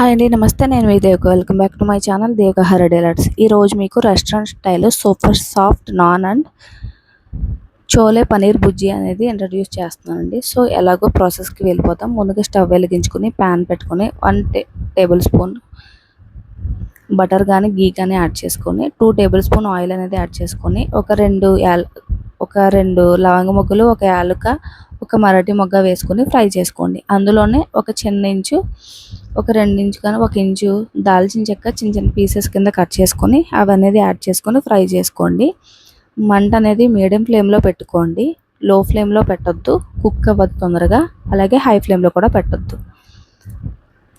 Hi అండి నమస్తే. నేను మీ Devaka. Welcome back to my channel Devaka హర డెలర్స్ ఈరోజు మీకు restaurant style super soft naan and chole paneer బుజ్జి అనేది ఇంట్రడ్యూస్ చేస్తున్నానండి. సో ఎలాగో ప్రాసెస్కి వెళ్ళిపోతాం. ముందుగా స్టవ్ వెలిగించుకుని ప్యాన్ పెట్టుకుని వన్ టే టేబుల్ స్పూన్ బటర్ కానీ గీ కానీ యాడ్ చేసుకొని టూ టేబుల్ స్పూన్ ఆయిల్ అనేది యాడ్ చేసుకొని ఒక రెండు యాల్ ఒక రెండు లవంగ మొగ్గలు ఒక యాలుక ఒక మరాఠీ మొగ్గ వేసుకొని ఫ్రై చేసుకోండి. అందులోనే ఒక చిన్న ఇంచు ఒక రెండు ఇంచు కానీ ఒక ఇంచు దాల్చిన చెక్క చిన్న చిన్న పీసెస్ కింద కట్ చేసుకొని అవి అనేది యాడ్ చేసుకొని ఫ్రై చేసుకోండి. మంట అనేది మీడియం ఫ్లేమ్లో పెట్టుకోండి. లో ఫ్లేమ్లో పెట్టొద్దు. కుక్ అవ్వద్దు తొందరగా. అలాగే హై ఫ్లేమ్లో కూడా పెట్టొద్దు.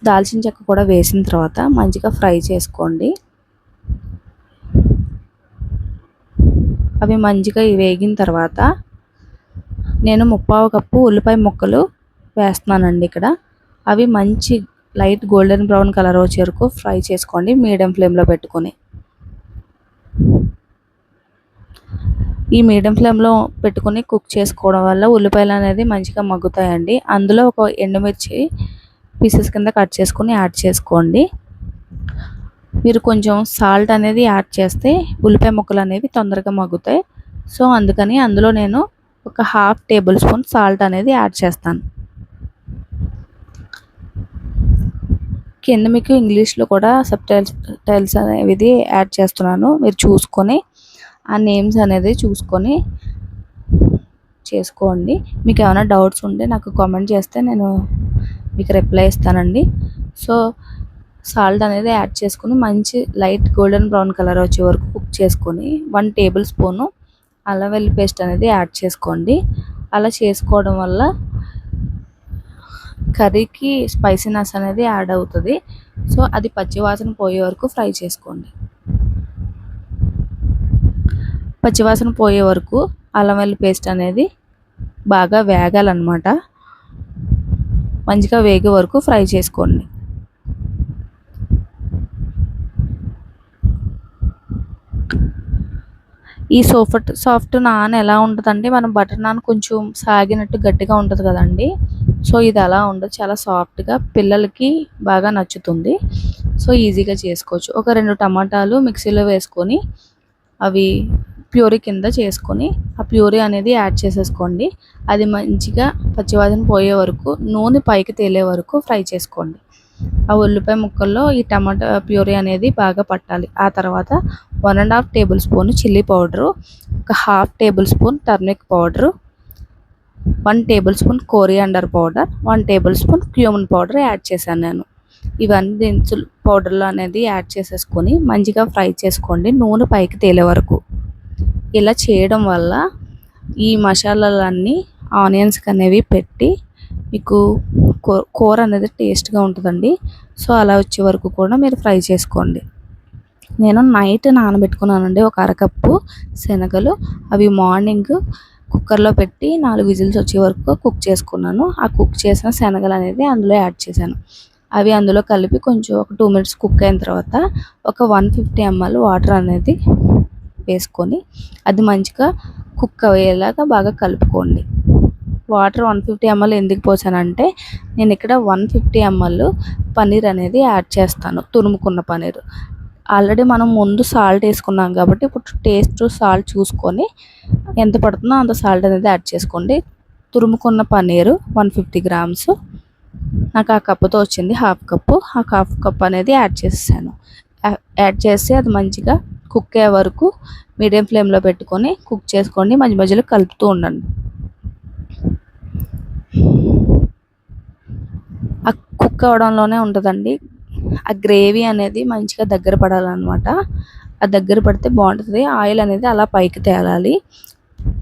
దాల్చిన చెక్క కూడా వేసిన తర్వాత మంచిగా ఫ్రై చేసుకోండి. అవి మంచిగా వేగిన తర్వాత నేను ముప్పావు కప్పు ఉల్లిపాయ ముక్కలు వేస్తున్నానండి ఇక్కడ. అవి మంచి లైట్ గోల్డెన్ బ్రౌన్ కలర్ వచ్చే వరకు ఫ్రై చేసుకోండి మీడియం ఫ్లేమ్లో పెట్టుకొని. ఈ మీడియం ఫ్లేమ్లో పెట్టుకుని కుక్ చేసుకోవడం వల్ల ఉల్లిపాయలు అనేది మంచిగా మగ్గుతాయండి. అందులో ఒక ఎండుమిర్చి పీసెస్ కింద కట్ చేసుకొని యాడ్ చేసుకోండి. మీరు కొంచెం సాల్ట్ అనేది యాడ్ చేస్తే ఉల్లిపాయ ముక్కలు అనేవి తొందరగా మగ్గుతాయి. సో అందుకని అందులో నేను ఒక హాఫ్ టేబుల్ స్పూన్ సాల్ట్ అనేది యాడ్ చేస్తాను. కింద మీకు ఇంగ్లీష్లో కూడా సబ్ టైల్స్ టైల్స్ అనేవి యాడ్ చేస్తున్నాను. మీరు చూసుకొని ఆ నేమ్స్ అనేది చూసుకొని చేసుకోండి. మీకు ఏమైనా డౌట్స్ ఉంటే నాకు కామెంట్ చేస్తే నేను మీకు రిప్లై ఇస్తానండి. సో సాల్ట్ అనేది యాడ్ చేసుకుని మంచి లైట్ గోల్డెన్ బ్రౌన్ కలర్ వచ్చే వరకు కుక్ చేసుకొని వన్ టేబుల్ స్పూను అల్లం వెల్లి పేస్ట్ అనేది యాడ్ చేసుకోండి. అలా చేసుకోవడం వల్ల కర్రీకి స్పైసీనెస్ అనేది యాడ్ అవుతుంది. సో అది పచ్చివాసన పోయే వరకు ఫ్రై చేసుకోండి. పచ్చివాసన పోయే వరకు అల్లం వెల్లి పేస్ట్ అనేది బాగా వేగాలన్నమాట. మంచిగా వేగే వరకు ఫ్రై చేసుకోండి. ఈ సోఫట్ సాఫ్ట్ నాన్ ఎలా ఉంటుందంటే మనం బటర్ నాన్ కొంచెం సాగినట్టు గట్టిగా ఉంటుంది కదండి. సో ఇది అలా ఉండదు. చాలా సాఫ్ట్గా పిల్లలకి బాగా నచ్చుతుంది. సో ఈజీగా చేసుకోవచ్చు. ఒక రెండు టమాటాలు మిక్సీలో వేసుకొని అవి ప్యూరీ కింద చేసుకొని ఆ ప్యూరీ అనేది యాడ్ చేసేసుకోండి. అది మంచిగా పచ్చివాసన పోయే వరకు నూనె పైకి తేలే వరకు ఫ్రై చేసుకోండి. ఆ ఉల్లిపాయ ముక్కల్లో ఈ టమాటా ప్యూరీ అనేది బాగా పట్టాలి. ఆ తర్వాత one and half tablespoon chilli powder ఒక half tablespoon turmeric powder one tablespoon coriander powder one tablespoon cumin powder add చేశాను నేను. ఇవన్నీ దినుసులు పౌడర్లు అనేది యాడ్ చేసేసుకొని మంచిగా ఫ్రై చేసుకోండి నూనె పైకి తేలే వరకు. ఇలా చేయడం వల్ల ఈ మసాలాలన్నీ ఆనియన్స్కి అనేవి పెట్టి మీకు కూర అనేది టేస్ట్గా ఉంటుందండి. సో అలా వచ్చే వరకు కూడా మీరు ఫ్రై చేసుకోండి. నేను నైట్ నానబెట్టుకున్నానండి ఒక అరకప్పు శనగలు. అవి మార్నింగ్ కుక్కర్లో పెట్టి నాలుగు విజిల్స్ వచ్చే వరకు కుక్ చేసుకున్నాను. ఆ కుక్ చేసిన శనగలు అనేది అందులో యాడ్ చేశాను. అవి అందులో కలిపి కొంచెం ఒక టూ మినిట్స్ కుక్ అయిన తర్వాత ఒక వన్ ఫిఫ్టీ ఎంఎల్ వాటర్ అనేది వేసుకొని అది మంచిగా కుక్ అయ్యేలాగా బాగా కలుపుకోండి. వాటర్ వన్ ఫిఫ్టీ ఎంఎల్ ఎందుకు పోసానంటే నేను ఇక్కడ వన్ ఫిఫ్టీ ఎంఎల్ పన్నీర్ అనేది యాడ్ చేస్తాను తురుముకున్న పన్నీర్ ఆల్రెడీ మనం ముందు సాల్ట్ వేసుకున్నాం కాబట్టి ఇప్పుడు టేస్ట్ సాల్ట్ చూసుకొని ఎంత పడుతుందో అంత సాల్ట్ అనేది యాడ్ చేసుకోండి. తురుముకున్న పన్నీరు వన్ ఫిఫ్టీ గ్రామ్స్. నాకు ఆ కప్పుతో వచ్చింది హాఫ్ కప్పు. ఆ హాఫ్ కప్ అనేది యాడ్ చేసాను యాడ్ చేసి అది మంచిగా కుక్ అయ్యే వరకు మీడియం ఫ్లేమ్లో పెట్టుకొని కుక్ చేసుకోండి. మధ్య మధ్యలో కలుపుతూ ఉండండి ఆ కుక్ అవడంలోనే ఉంటుందండి. ఆ గ్రేవీ అనేది మంచిగా దగ్గర పడాలన్నమాట. ఆ దగ్గర పడితే బాగుంటుంది. ఆయిల్ అనేది అలా పైకి తేలాలి.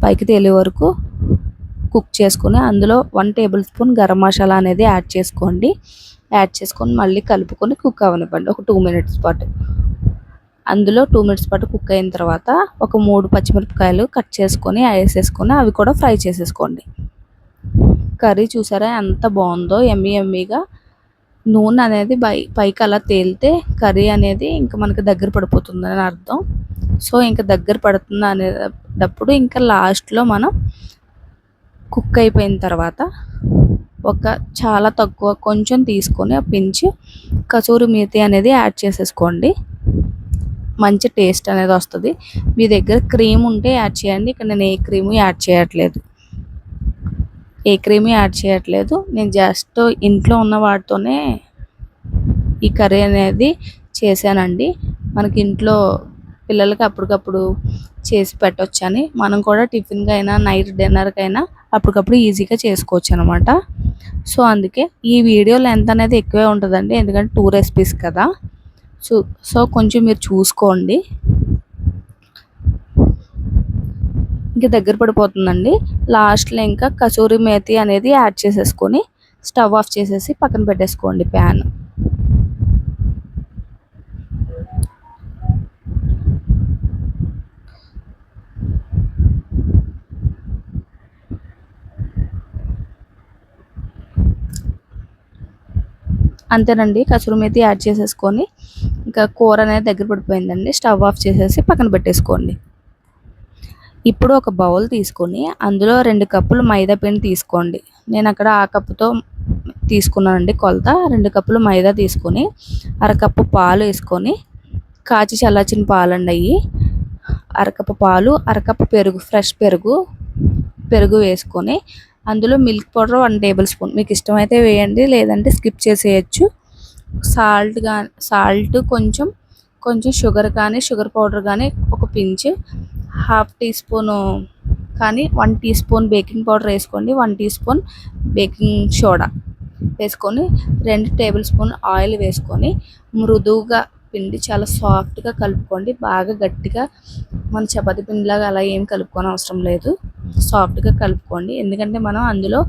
పైకి తేలే వరకు కుక్ చేసుకుని అందులో one tablespoon garam masala అనేది యాడ్ చేసుకోండి. యాడ్ చేసుకొని మళ్ళీ కలుపుకొని కుక్ అవనివ్వండి. ఒక టూ మినిట్స్ పాటు. అందులో టూ మినిట్స్ పాటు కుక్ అయిన తర్వాత ఒక మూడు పచ్చిమిరపకాయలు కట్ చేసుకొని వేసేసుకొని అవి కూడా ఫ్రై చేసేసుకోండి. కర్రీ చూసారా ఎంత బాగుందో? ఎమ్మీ ఎమ్మీగా నూనె అనేది పై పైకి అలా తేలితే కర్రీ అనేది ఇంకా మనకి దగ్గర పడిపోతుందని అర్థం. సో ఇంకా దగ్గర పడుతుంది అనేటప్పుడు ఇంకా లాస్ట్లో మనం కుక్ అయిపోయిన తర్వాత ఒక చాలా తక్కువ కొంచెం తీసుకొని పెంచి కసూరి మేతి అనేది యాడ్ చేసేసుకోండి. మంచి టేస్ట్ అనేది వస్తుంది. మీ దగ్గర క్రీమ్ ఉంటే యాడ్ చేయండి. ఇక్కడ నేను ఏ క్రీము యాడ్ చేయట్లేదు. ఏ క్రీమీ యాడ్ చేయట్లేదు. నేను జస్ట్ ఇంట్లో ఉన్న వాటితోనే ఈ కర్రీ అనేది చేశానండి. మనకి ఇంట్లో పిల్లలకి అప్పటికప్పుడు చేసి పెట్టొచ్చని. మనం కూడా టిఫిన్కి అయినా నైట్ డిన్నర్కి అయినా అప్పటికప్పుడు ఈజీగా చేసుకోవచ్చు అనమాట సో అందుకే ఈ వీడియో లెంత్ అనేది ఎక్కువే ఉంటుందండి. ఎందుకంటే టూ రెసిపీస్ కదా. సో సో కొంచెం మీరు చూసుకోండి. ఇంకా దగ్గర పడిపోతుందండి. లాస్ట్లో ఇంకా కసూరి మేతి అనేది యాడ్ చేసేసుకొని స్టవ్ ఆఫ్ చేసేసి పక్కన పెట్టేసుకోండి ప్యాన్. అంతేనండి కసూరి మేతి యాడ్ చేసేసుకొని ఇంకా కూర అనేది దగ్గర పడిపోయిందండి. స్టవ్ ఆఫ్ చేసేసి పక్కన పెట్టేసుకోండి. ఇప్పుడు ఒక బౌల్ తీసుకొని అందులో రెండు కప్పులు మైదా పిండి తీసుకోండి. నేను అక్కడ ఆ కప్పుతో తీసుకున్నానండి కొలత. రెండు కప్పులు మైదా తీసుకొని అరకప్పు పాలు వేసుకొని కాచి చల్లార్చిన పాలండి అవి అరకప్పు పాలు అరకప్పు పెరుగు ఫ్రెష్ పెరుగు పెరుగు వేసుకొని అందులో milk powder one tablespoon. మీకు ఇష్టమైతే వేయండి లేదంటే స్కిప్ చేసేయచ్చు. సాల్ట్ కానీ సాల్ట్ కొంచెం కొంచెం షుగర్ కానీ షుగర్ పౌడర్ కానీ ఒక పించ్ హాఫ్ టీ స్పూను కానీ one teaspoon baking powder వేసుకోండి. One teaspoon baking soda వేసుకొని రెండు టేబుల్ స్పూన్ ఆయిల్ వేసుకొని మృదువుగా పిండి చాలా సాఫ్ట్గా కలుపుకోండి. బాగా గట్టిగా మన చపాతి పిండిలాగా అలా ఏం కలుపుకొని అవసరం లేదు. సాఫ్ట్గా కలుపుకోండి. ఎందుకంటే మనం అందులో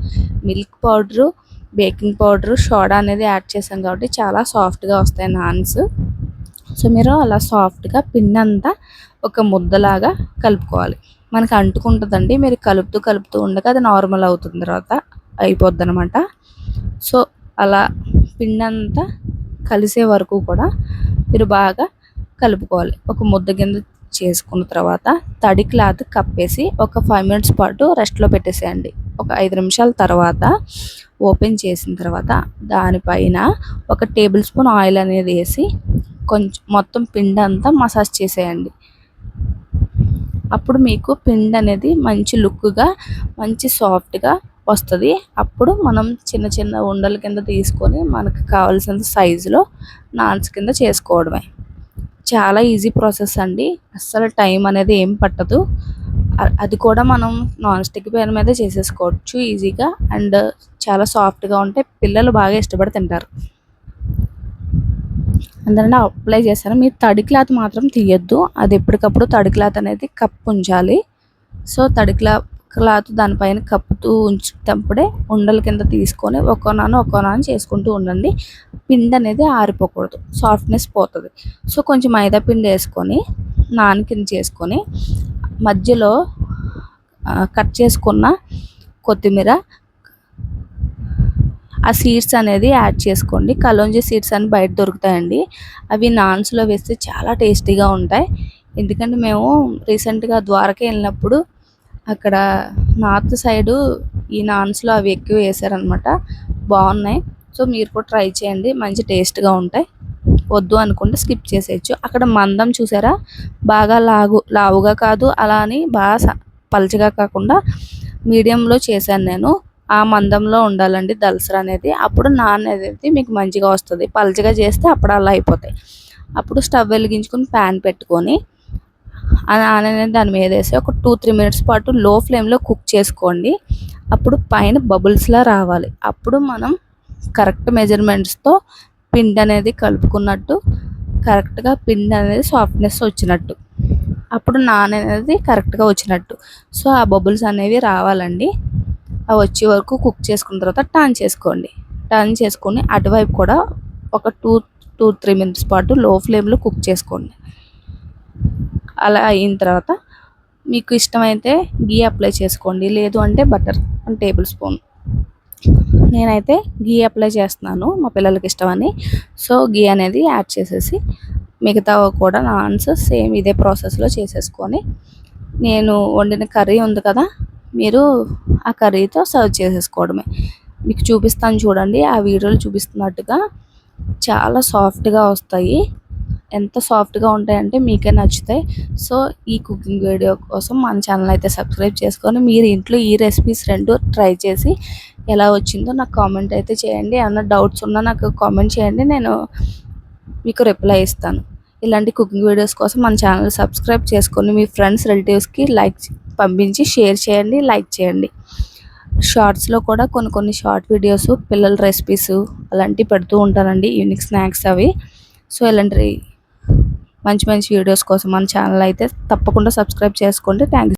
milk powder baking powder soda అనేది యాడ్ చేసాం కాబట్టి చాలా సాఫ్ట్గా వస్తాయి నాన్స్. సో మీరు అలా సాఫ్ట్గా పిండి అంతా ఒక ముద్దలాగా కలుపుకోవాలి. మనకు అంటుకుంటుందండి మీరు కలుపుతూ కలుపుతూ ఉండగా అది నార్మల్ అవుతుంది తర్వాత అయిపోద్ది అనమాట సో అలా పిండి అంతా కలిసే వరకు కూడా మీరు బాగా కలుపుకోవాలి. ఒక ముద్ద కింద చేసుకున్న తర్వాత తడి క్లాత్ కప్పేసి ఒక ఫైవ్ మినిట్స్ పాటు రెస్ట్లో పెట్టేసేయండి. ఒక ఐదు నిమిషాల తర్వాత ఓపెన్ చేసిన తర్వాత దానిపైన ఒక టేబుల్ స్పూన్ ఆయిల్ అనేది వేసి కొంచెం మొత్తం పిండి అంతా మసాజ్ చేసేయండి. అప్పుడు మీకు పిండి అనేది మంచి లుక్గా మంచి సాఫ్ట్గా వస్తుంది. అప్పుడు మనం చిన్న చిన్న ఉండల కింద తీసుకొని మనకు కావాల్సిన సైజులో నాన్స్ కింద చేసుకోవడమే. చాలా ఈజీ ప్రాసెస్ అండి. అస్సలు టైం అనేది ఏం పట్టదు. అది కూడా మనం నాన్ స్టిక్ ప్యాన్ మీద చేసేసుకోవచ్చు ఈజీగా. అండ్ చాలా సాఫ్ట్గా ఉంటే పిల్లలు బాగా ఇష్టపడి తింటారు. అందులోనే అప్లై చేశాను. మీరు తడి క్లాత్ మాత్రం తీయద్దు. అది ఎప్పటికప్పుడు తడి క్లాత్ అనేది కప్పు ఉంచాలి. సో తడి క్లా క్లాత్ దానిపైన కప్పుతూ ఉంచేటప్పుడే ఉండల కింద తీసుకొని ఒక్కో నాన్న ఒక్కో చేసుకుంటూ ఉండండి. పిండి అనేది ఆరిపోకూడదు. సాఫ్ట్నెస్ పోతుంది. సో కొంచెం మైదా పిండి వేసుకొని నాన్ కింద చేసుకొని మధ్యలో కట్ చేసుకున్న కొత్తిమీర ఆ సీడ్స్ అనేది యాడ్ చేసుకోండి. కలోంజీ సీడ్స్ అని బయట దొరుకుతాయండి. అవి నాన్స్లో వేస్తే చాలా టేస్టీగా ఉంటాయి. ఎందుకంటే మేము రీసెంట్గా ద్వారకే వెళ్ళినప్పుడు అక్కడ నార్త్ సైడు ఈ నాన్స్లో అవి ఎక్కువ వేసారనమాట. బాగున్నాయి. సో మీరు కూడా ట్రై చేయండి. మంచి టేస్ట్గా ఉంటాయి. వద్దు అనుకుంటే స్కిప్ చేసేయచ్చు. అక్కడ మందం చూసారా? బాగా లాగు లావుగా కాదు. అలా అని బాగా పల్చగా కాకుండా మీడియంలో చేశాను నేను. ఆ మందంలో ఉండాలండి దలసర అనేది. అప్పుడు నాన్ అనేది మీకు మంచిగా వస్తుంది. పలచగా చేస్తే అప్పుడు అలా అయిపోతాయి. అప్పుడు స్టవ్ వెలిగించుకొని ప్యాన్ పెట్టుకొని ఆ నాన్ అనేది దాని మీద వేసి ఒక టూ త్రీ మినిట్స్ పాటు లో ఫ్లేమ్లో కుక్ చేసుకోండి. అప్పుడు పైన బబుల్స్లా రావాలి. అప్పుడు మనం కరెక్ట్ మెజర్మెంట్స్తో పిండి అనేది కలుపుకున్నట్టు కరెక్ట్గా పిండి అనేది సాఫ్ట్నెస్ వచ్చినట్టు. అప్పుడు నాన్ అనేది కరెక్ట్గా వచ్చినట్టు. సో ఆ బబుల్స్ అనేవి రావాలండి. అవి వచ్చే వరకు కుక్ చేసుకున్న తర్వాత టర్న్ చేసుకోండి. టర్న్ చేసుకొని అటువైపు కూడా ఒక టూ టూ త్రీ మినిట్స్ పాటు లో ఫ్లేమ్లో కుక్ చేసుకోండి. అలా అయిన తర్వాత మీకు ఇష్టమైతే గీ అప్లై చేసుకోండి. లేదు అంటే బటర్ వన్ టేబుల్ స్పూన్ నేనైతే గీ అప్లై చేస్తున్నాను. మా పిల్లలకి ఇష్టమని. సో గీ అనేది యాడ్ చేసేసి మిగతా కూడా నాన్స్ సేమ్ ఇదే ప్రాసెస్లో చేసేసుకొని నేను వండిన కర్రీ ఉంది కదా మీరు ఆ కర్రీతో సర్వ్ చేసేసుకోవడమే. మీకు చూపిస్తాను చూడండి ఆ వీడియోలో చూపిస్తున్నట్టుగా చాలా సాఫ్ట్గా వస్తాయి. ఎంత సాఫ్ట్గా ఉంటాయంటే మీకే నచ్చుతాయి. సో ఈ కుకింగ్ వీడియో కోసం మన ఛానల్ అయితే సబ్స్క్రైబ్ చేసుకొని మీరు ఇంట్లో ఈ రెసిపీస్ రెండు ట్రై చేసి ఎలా వచ్చిందో నాకు కామెంట్ అయితే చేయండి. ఏమన్నా డౌట్స్ ఉన్నా నాకు కామెంట్ చేయండి నేను మీకు రిప్లై ఇస్తాను. ఇలాంటి కుకింగ్ వీడియోస్ కోసం మన ఛానల్ సబ్స్క్రైబ్ చేసుకొని మీ ఫ్రెండ్స్ రిలేటివ్స్కి లైక్ పంపించి షేర్ చేయండి లైక్ చేయండి. షార్ట్స్లో కూడా కొన్ని కొన్ని షార్ట్ వీడియోస్ పిల్లల రెసిపీస్ అలాంటివి పెడుతూ ఉంటానండి ఈవినింగ్ స్నాక్స్ అవి. సో ఇలాంటి మంచి మంచి వీడియోస్ కోసం మన ఛానల్ అయితే తప్పకుండా సబ్స్క్రైబ్ చేసుకోండి. థ్యాంక్